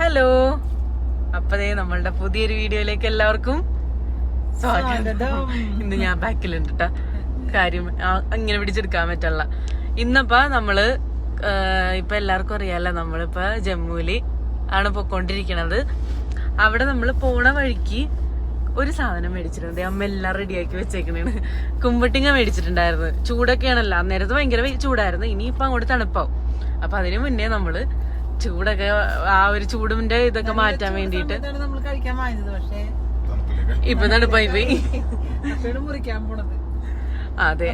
Hello അപ്പതേ നമ്മളുടെ പുതിയൊരു വീഡിയോയിലേക്ക് എല്ലാവർക്കും സ്വാഗതം. ഇന്ന് ഞാൻ ബാക്കിലുണ്ട് ട്ടാ. കാര്യം അങ്ങനെ പിടിച്ചെടുക്കാൻ പറ്റല്ല ഇന്നപ്പോ നമ്മൾ ഇപ്പൊ എല്ലാവർക്കും അറിയാലോ നമ്മളിപ്പോ ജമ്മുവിൽ ആണ് പൊക്കോണ്ടിരിക്കണത്. അവിടെ നമ്മൾ പോണ വഴിക്ക് ഒരു സാധനം മേടിച്ചിട്ടുണ്ട്. അമ്മ എല്ലാം റെഡിയാക്കി വെച്ചേക്കണേണ്. കുമ്പട്ടിങ്ങ മേടിച്ചിട്ടുണ്ടായിരുന്നു. ചൂടൊക്കെയാണല്ലോ. അന്നേരത്ത് ഭയങ്കര ചൂടായിരുന്നു. ഇനിയിപ്പോ അങ്ങോട്ട് തണുപ്പാവും. അപ്പൊ അതിനു മുന്നേ നമ്മൾ ചൂടൊക്കെ ആ ഒരു ചൂടിന്റെ ഇതൊക്കെ മാറ്റാൻ വേണ്ടിട്ട് നമ്മൾ കഴിക്കാൻ വാങ്ങിയത് പക്ഷേ ഇപ്പൊ തണുപ്പായി പോയി. മുറിക്കാൻ പോണത്. അതെ.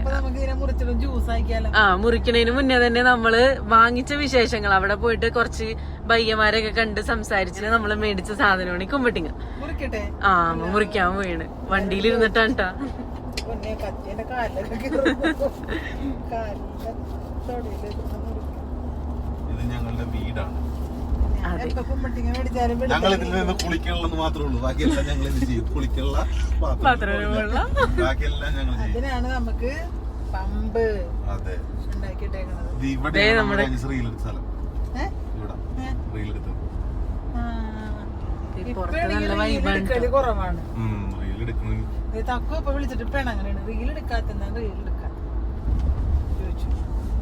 ആ മുറിക്കണതിന് മുന്നേ തന്നെ നമ്മൾ വാങ്ങിച്ച വിശേഷങ്ങൾ അവിടെ പോയിട്ട് കുറച്ച് ബയ്യമാരൊക്കെ കണ്ട് സംസാരിച്ച് നമ്മൾ മേടിച്ച സാധനമാണ് ഈ കുമ്പട്ടിങ്ങ. ആ മുറിക്കാൻ പോയാണ് വണ്ടിയിൽ ഇരുന്നിട്ടാണ് ട്ടാ പൊന്നെ കത്തിയുടെ കാലിലൊക്കെ ഇത് ഞങ്ങളുടെ വീടാണ്. ഞങ്ങൾ ഇതിൽ നിന്ന് കുളിക്കാനുള്ളത് മാത്രമേ ഉള്ളൂ. ബാക്കിയെല്ലാം ഞങ്ങൾ ഇത് ചെയ്യും? പാത്രങ്ങളുള്ള ബാക്കിയെല്ലാം ഞങ്ങൾ ചെയ്യും. അതിനാണ് നമുക്ക് പമ്പ് അതെ. ഇത് ഇവിടെ നമ്മുടെ റീലെടുത്ത സ്ഥലം. ഇവിടെ റീൽ കുറവാണ്. റീൽ തക്കു ഇപ്പൊ വിളിച്ചിട്ട് ഇപ്പൊ അങ്ങനെയാണ്. റീൽ എടുക്കാത്ത റീൽ ചോദിച്ചു.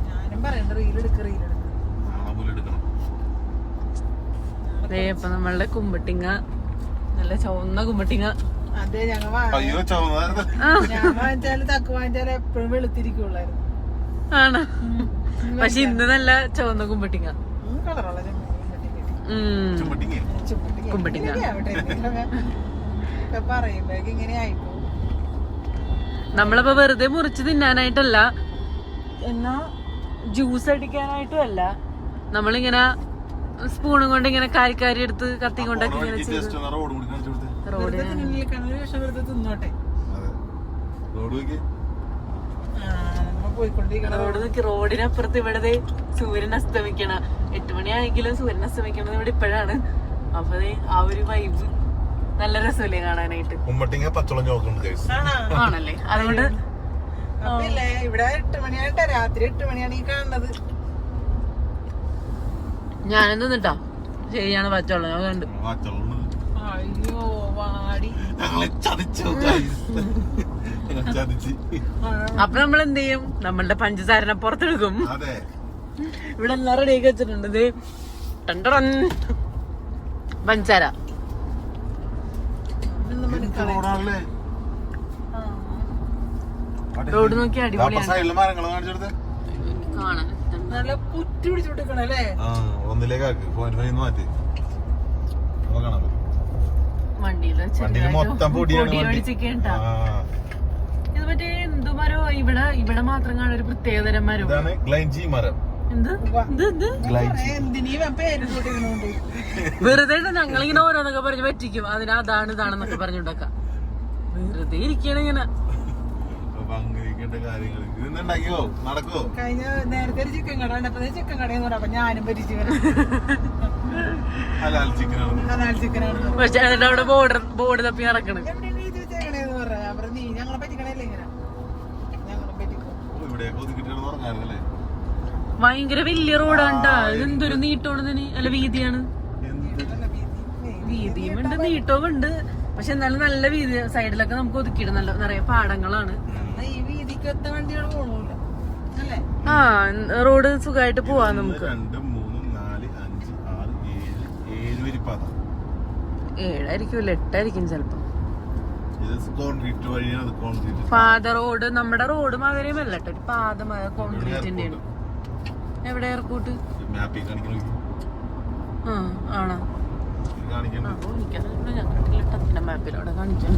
ഞാനും പറയണ്ട റീൽ എടുക്ക റീൽ എടുക്ക. ഇപ്പൊ നമ്മളുടെ കുമ്പട്ടിങ്ങ. നല്ല ചുവന്ന കുമ്പട്ടിങ്ങ. അതെ ഞങ്ങൾ വാങ്ങിച്ചാലും എപ്പോഴും വെളുത്തിരിക്കുള്ളായിരുന്നു. ആണ്? പക്ഷെ ഇന്ന് നല്ല ചുവന്ന കുമ്പട്ടിങ്ങ. കുമ്പട്ടിങ്ങ. പറയുമ്പോഴേക്ക് ഇങ്ങനെ ആയിപ്പോ നമ്മളിപ്പോ വെറുതെ മുറിച്ച് തിന്നാനായിട്ടല്ല എന്നാ? ജ്യൂസ് അടിക്കാനായിട്ടും അല്ല. നമ്മളിങ്ങനെ സ്പൂണും കൊണ്ട് ഇങ്ങനെ കാരി കാരി എടുത്ത് കത്തി കൊണ്ടൊക്കെ ഇങ്ങനെ ചെയ്ത്. റോഡ് നോക്കി റോഡിനപ്പുറത്ത് ഇവിടെ ദേ സൂര്യൻ അസ്തമിക്കണ. എട്ട് മണിയായെങ്കിലും സൂര്യൻ അസ്തമിക്കണത് ഇവിടെ ഇപ്പോഴാണ്. അപ്പൊ ആ ഒരു വൈബ് നല്ല രസമല്ലേ കാണാനായിട്ട്. ആണല്ലേ? അതുകൊണ്ട് ഇവിടെ എട്ട് മണിയായിട്ടാ രാത്രി എട്ട് മണിയാണ് ഈ കാണുന്നത്. ഞാനും തിന്നിട്ടാ. ശരിയാണ് പച്ചവെള്ളം. ഞാൻ കണ്ടു. അയ്യോ വാടി. അപ്പൊ നമ്മൾ എന്ത് ചെയ്യും നമ്മളുടെ പഞ്ചസാരനെ പുറത്തെടുക്കും. അതെ. ഇവിടെ എല്ലാം റെഡിയാക്കി വെച്ചിട്ടുണ്ട്. ഇത്. പഞ്ചസാര. റോഡ് നോക്കി അടിപൊളിയാണ്. കാണാൻ നല്ല പുറ്റി പിടിച്ചോണ്ടിരിക്കണല്ലേ ആ ഒന്നിലേക്കാക്ക് മാറ്റി. വണ്ടിയിൽ മൊത്തം ഇത് മറ്റേ എന്ത് മരോ? ഇവിടെ ഇവിടെ മാത്രം കാണാൻ ഒരു പ്രത്യേകതരം മരം? ഇതാണ് ഗ്ലൈൻജി മരം. എന്ത്? ഇത് ഇത് ഗ്ലൈൻജി എന്തിനീ പേര് കൂട്ടിക്കണോണ്ട് വെറുതെ ഞങ്ങളിങ്ങനെ ഓരോന്നൊക്കെ പറഞ്ഞു പറ്റിക്കും. അതിന് അതാണ് ഇതാണെന്നൊക്കെ പറഞ്ഞുണ്ടാക്കാം വെറുതെ ഇരിക്കണ അപ്പൊ കാര്യങ്ങൾ ഇതുണ്ടാക്കിയോ നടക്കോ കഴിഞ്ഞ നേരത്തെ ഒരു ചിക്കൻ കട ഉണ്ടപ്പോ ചിക്കൻ കടയെന്ന് പറയാം അപ്പൊ ഞാനും പരിചയം വരാം ഹലാൽ ചിക്കനാണ് ഹലാൽ ചിക്കനാണ് പക്ഷെ എന്നിട്ട് അവിടെ ബോർഡർ ബോർഡ് തപ്പി നടക്കണ്. എവിടെയാണ് എഴുതി വെച്ചേക്കണേന്ന് പറയാം അപ്പൊ നീ ഞങ്ങളെ പറ്റിക്കണല്ലേ ഇങ്ങനെ. ഞങ്ങളെ പറ്റിക്കോ. ഇവിടെ പറഞ്ഞായിരുന്നല്ലേ ഭയങ്കര വലിയ റോഡാണ്ടാ ഇതെന്തൊരു നീട്ടോണെന്ന് അല്ല വീതിയാണ്. എന്ത്? നല്ല വീതി. നീ- വീതിയും ഉണ്ട് നീട്ടവും ഉണ്ട്. പക്ഷെ എന്നാലും നല്ല വീതി. സൈഡിലൊക്കെ നമുക്ക് ഒതുക്കിയിട്ട് നല്ല നിറയെ പാടങ്ങളാണ്. വണ്ടികൾ പോണില്ല? അല്ലേ? ആ റോഡ് സുഖമായിട്ട് പോവാം നമുക്ക്. രണ്ട് മൂന്ന് നാല് അഞ്ച് ആറ് ഏഴ് ഏഴ് വരിപ്പാത ഏഴായിരിക്കും എട്ടായിരിക്കും ചിലപ്പോ. ഇത് കോൺക്രീറ്റ് വഴിയാണ് കോൺക്രീറ്റ് പാത റോഡ് നമ്മുടെ റോഡ് മാതിരി അല്ലട്ടോ ഒരു പാത കോൺക്രീറ്റിന്റെ എവിടെ എയർപോർട്ട് മാപ്പിൽ കാണിക്കണം? ആ ആണോ? കാണിക്കണം. ഞാൻ കണ്ടില്ല. ടച്ചിന്റെ മാപ്പിലവിടെ കാണിക്കാൻ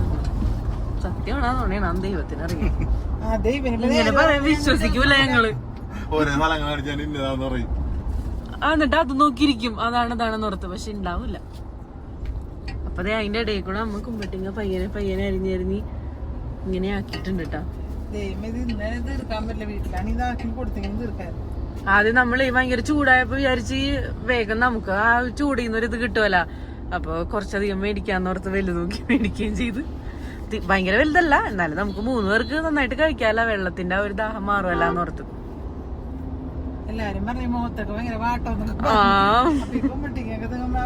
സത്യമാണോ തോന്നിയാണ് ദൈവത്തിനറിയാം. ഇങ്ങനെ പറയാൻ വിശ്വസിക്കൂല ഞങ്ങൾ. ഓരോ സ്ഥലങ്ങൾ കാണിച്ചാൽ ഇന്നതാന്ന് പറയും. ആ എന്നിട്ട് അത് നോക്കിയിരിക്കും. അതാണ് അതാണെന്ന് ഓർത്ത്. പക്ഷെ ഉണ്ടാവില്ല അപ്പൊ ദേ അതിന്റെ ഇടയിൽ കൂടെ അമ്മ കുമ്പട്ടിങ്ങ പയ്യനെ പയ്യനെ അരിഞ്ഞരിഞ്ഞ് ഇങ്ങനെ ആക്കിയിട്ടുണ്ട് കേട്ടോ ആദ്യം നമ്മൾ ഈ ഭയങ്കര ചൂടായപ്പോ വിചാരിച്ച് വേഗം നമുക്ക് ആ ചൂടിൽ നിന്ന് ഒരു ഇത് കിട്ടുമല്ല അപ്പൊ കുറച്ചധികം മേടിക്കാന്നോർത്ത് വലുത് നോക്കി മേടിക്കുകയും ചെയ്ത്. ഭയങ്കര വലുതല്ല. എന്നാലും നമുക്ക് മൂന്ന് പേർക്ക് നന്നായിട്ട് കഴിക്കാല്ല വെള്ളത്തിന്റെ ഒരു ദാഹം മാറുമല്ല എല്ലാരും മുഖത്തൊക്കെ ഭയങ്കര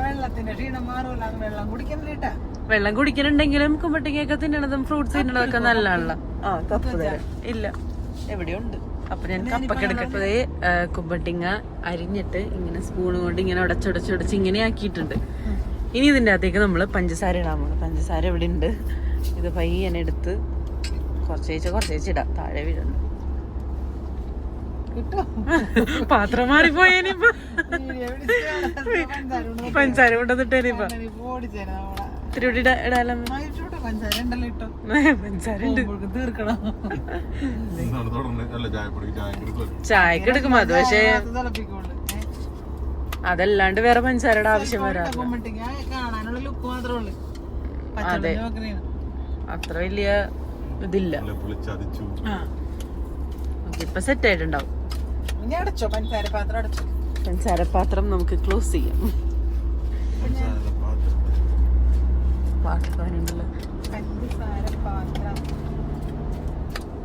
വെള്ളത്തിന്റെ ക്ഷീണം മാറൂല അത് വെള്ളം കുടിക്കുന്നില്ല വെള്ളം കുടിക്കണുണ്ടെങ്കിലും കുമ്പട്ടിങ്ങയൊക്കെ തിന്നണതും ഫ്രൂട്ട്സ് തിന്നണതൊക്കെ നല്ലതാണല്ലോ. ആ കപ്പ് തരാം. ഇല്ല. എവിടെയുണ്ട്? അപ്പൊ ഞാൻ കപ്പൊക്കെ എടുക്കട്ടെ. കുമ്പട്ടിങ്ങ അരിഞ്ഞിട്ട് ഇങ്ങനെ സ്പൂൺ കൊണ്ട് ഇങ്ങനെ ഉടച്ചുടച്ചുടച്ച് ഇങ്ങനെ ആക്കിയിട്ടുണ്ട്. ഇനി ഇതിന്റെ അകത്തേക്ക് നമ്മൾ പഞ്ചസാര ഇടാൻ പോകണം പഞ്ചസാര ഇവിടെ ഉണ്ട്. ഇത് പയ്യനെ എടുത്ത് കുറച്ചേച്ച് കുറച്ചേച്ച് ഇടാം. താഴെ വീഴുന്നു പാത്രം മാറിപ്പോയേനിപ്പോ പഞ്ചസാര കൊണ്ടുവന്നിട്ടേനിപ്പോ ഇത്തിരി കൂടി ഇടാ- ഇടാലോ? പഞ്ചാര ഉണ്ടല്ലോ ഇട്ടോ പഞ്ചസാര ഉണ്ട്. പോകുമ്പോഴേക്കും തീർക്കണം എന്താണ് തുടർന്ന് അല്ല ചായപ്പൊടി ചായ കൊടുക്കും ചായക്ക് എടുക്കും. അത് പക്ഷേ അതല്ലാണ്ട് വേറെ പഞ്ചസാരയുടെ ആവശ്യം വരാറില്ല. കുമ്മിട്ടിങ്ങ കാണാനുള്ള ലുക്ക് മാത്രമേ ഉള്ളൂ. പച്ചവെള്ളം നോക്കണേണ് അത്ര വലിയ ഇതില്ല. ഇപ്പൊ സെറ്റ് ആയിട്ടുണ്ടാവും. പഞ്ചസാര പാത്രം അടച്ചോ? പഞ്ചസാര പാത്രം നമുക്ക് ക്ലോസ് ചെയ്യാം.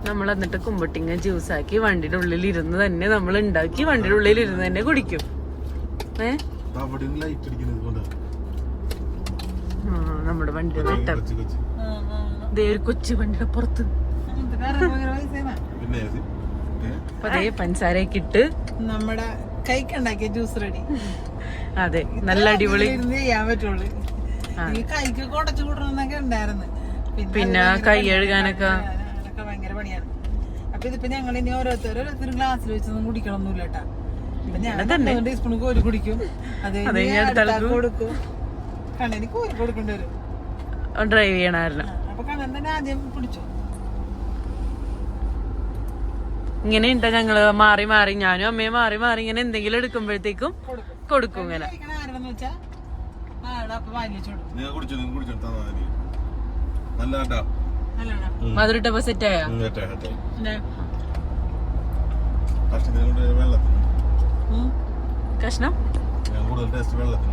നമ്മൾ എന്നിട്ട് കുമ്പട്ടിങ്ങ ജ്യൂസ് ആക്കി വണ്ടിയുടെ ഉള്ളിൽ ഇരുന്ന് തന്നെ നമ്മൾ ഉണ്ടാക്കി വണ്ടിയുടെ ഉള്ളിൽ ഇരുന്ന് തന്നെ കുടിക്കും. നമ്മുടെ വണ്ടിയുടെ വെട്ടം. ഒരു കൊച്ചു വണ്ടിയുടെ പുറത്ത്. അതേ പഞ്ചസാരയൊക്കെ ഇട്ട് നമ്മുടെ കൈക്കുണ്ടാക്കിയ ജ്യൂസ് റെഡി അതെ നല്ല അടിപൊളി. ചെയ്യാൻ പറ്റുള്ളൂ. ഈ കൈക്ക് കുടച്ചു കൂട്ടണമെന്നൊക്കെ ഉണ്ടായിരുന്നു. പിന്നെ കൈ എഴുകാനൊക്കെ ഭയങ്കര പണിയാണ് അപ്പൊ ഇതിപ്പോ ഞങ്ങൾ ഇനി ഓരോരുത്തർ ഓരോരുത്തരും ഗ്ലാസ്സിൽ വെച്ചൊന്നും കുടിക്കണമൊന്നുമില്ല കേട്ടാ. ടീസ്പൂൺ കോരി കുടിക്കും. അത് കണ്ണന് കോരി കൊടുക്കേണ്ടി വരും. ഡ്രൈവ് ചെയ്യണമായിരുന്നു. ആ, അപ്പൊ കണ്ണൻ തന്നെ ആദ്യം പിടിച്ചു. ഇങ്ങനെയുണ്ട് ഞങ്ങൾ. മാറി മാറി. ഞാനും അമ്മയും മാറി മാറി ഇങ്ങനെ എന്തെങ്കിലും എടുക്കുമ്പോഴത്തേക്കും കൊടുക്കും. ഇങ്ങനെ. മധുരിട്ടപ്പോ സെറ്റ് ആയ? കഷ്ണം? ഞാൻ കൂടുതൽ ടേസ്റ്റ് വെള്ളത്തിന്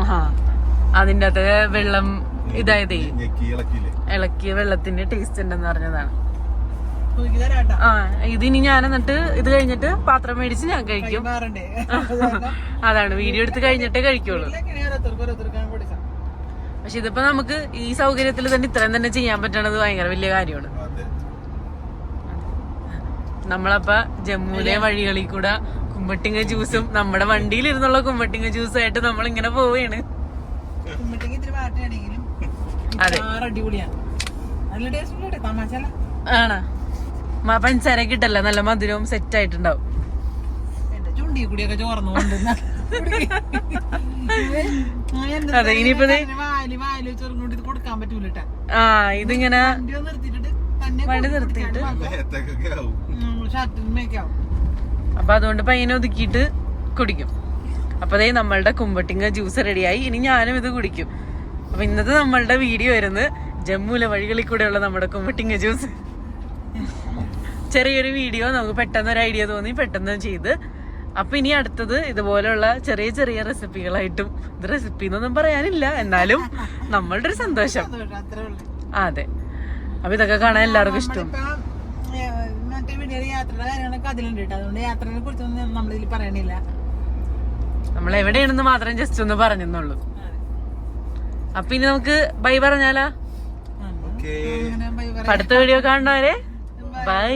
ആഹാ. അതിന്റെ അകത്ത് വെള്ളം ഇതായത്. ഇളക്കിയ വെള്ളത്തിന്റെ ടേസ്റ്റ് ഉണ്ടെന്ന് പറഞ്ഞതാണ്. ആ ഇതിനി ഞാൻ എന്നിട്ട് ഇത് കഴിഞ്ഞിട്ട് പാത്രം മേടിച്ച് ഞാൻ കഴിക്കും. അതാണ് വീഡിയോ എടുത്ത് കഴിഞ്ഞിട്ടേ കഴിക്കുള്ളൂ. പക്ഷെ ഇതിപ്പോ നമുക്ക് ഈ സൗകര്യത്തിൽ തന്നെ ഇത്രയും തന്നെ ചെയ്യാൻ പറ്റണത് ഭയങ്കര വലിയ കാര്യമാണ്. നമ്മളപ്പ ജമ്മുവിലെ വഴികളിൽ കൂടെ കുമ്പട്ടിങ്ങ ജ്യൂസും നമ്മുടെ വണ്ടിയിൽ ഇരുന്നുള്ള കുമ്പട്ടിങ്ങ ജ്യൂസും ആയിട്ട് നമ്മൾ ഇങ്ങനെ പോവുകയാണ് ആണാ പഞ്ചാര അടിപൊളിയാണ്. നല്ല ടേസ്റ്റ് ഉണ്ട് തമാശ അല്ല ആണോ. മ- പഞ്ചസാര കിട്ടല്ല നല്ല മധുരവും സെറ്റ് ആയിട്ടുണ്ടാവും. അതെ, ഇനിയിപ്പോ ആ ഇതിങ്ങനെ വണ്ടി നിർത്തിയിട്ട്. അപ്പൊ അതുകൊണ്ട് പയ്യനെ ഒതുക്കിയിട്ട് കുടിക്കും. അപ്പൊ അതേ നമ്മളുടെ കുമ്പട്ടിങ്ങ ജ്യൂസ് റെഡിയായി ഇനി ഞാനും ഇത് കുടിക്കും. അപ്പൊ ഇന്നത്തെ നമ്മളുടെ വീഡിയോ വരുന്നത് ജമ്മുവിലെ വഴികളിൽ കൂടെയുള്ള നമ്മുടെ കുമ്പട്ടിങ്ങ ജ്യൂസ് ചെറിയൊരു വീഡിയോ നമുക്ക് പെട്ടെന്ന് ഒരു ഐഡിയ തോന്നി പെട്ടെന്ന് ചെയ്ത്. അപ്പൊ ഇനി അടുത്തത് ഇതുപോലെയുള്ള ചെറിയ ചെറിയ റെസിപ്പികളായിട്ടും ഇത് റെസിപ്പി എന്നൊന്നും പറയാനില്ല. എന്നാലും നമ്മളുടെ ഒരു സന്തോഷം. അതെ. അപ്പൊ ഇതൊക്കെ കാണാൻ എല്ലാവർക്കും ഇഷ്ടം നമ്മളിപ്പം, ഏ, മറ്റേ വീഡിയോയിൽ യാത്രയുടെ കാര്യങ്ങളൊക്കെ അതിലുണ്ട് കേട്ടോ അതുകൊണ്ട് യാത്രയെ കുറിച്ചൊന്നും നമ്മളിതിൽ പറയണില്ല. നമ്മൾ എവിടെയാണെന്ന് മാത്രം ജസ്റ്റ് ഒന്ന് പറഞ്ഞെന്നുള്ളൂ. അപ്പൊ ഇനി നമുക്ക് ബൈ പറഞ്ഞാലാ? ഓക്കേ. അങ്ങനെ ബൈ അപ്പൊ അടുത്ത വീഡിയോ കാണുന്നവരെ ബൈ.